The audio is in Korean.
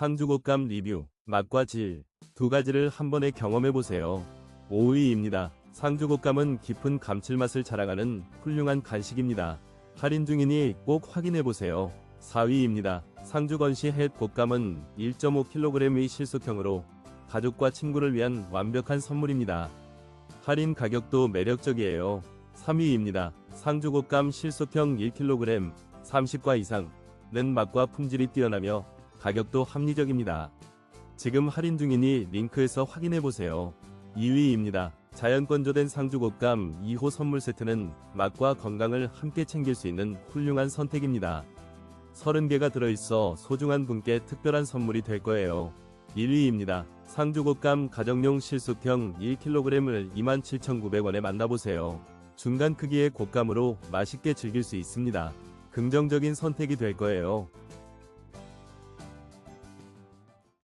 상주곶감 리뷰, 맛과 질, 두 가지를 한 번에 경험해보세요. 5위입니다. 상주곶감은 깊은 감칠맛을 자랑하는 훌륭한 간식입니다. 할인 중이니 꼭 확인해보세요. 4위입니다. 상주건시 햇 곶감은 1.5kg의 실속형으로 가족과 친구를 위한 완벽한 선물입니다. 할인 가격도 매력적이에요. 3위입니다. 상주곶감 실속형 1kg 30과 이상 는 맛과 품질이 뛰어나며 가격도 합리적입니다. 지금 할인 중이니 링크에서 확인해보세요. 2위입니다. 자연 건조된 상주곶감 2호 선물 세트는 맛과 건강을 함께 챙길 수 있는 훌륭한 선택입니다. 30개가 들어있어 소중한 분께 특별한 선물이 될 거예요. 1위입니다. 상주곶감 가정용 실속형 1kg을 27,900원에 만나보세요. 중간 크기의 곶감으로 맛있게 즐길 수 있습니다. 긍정적인 선택이 될 거예요.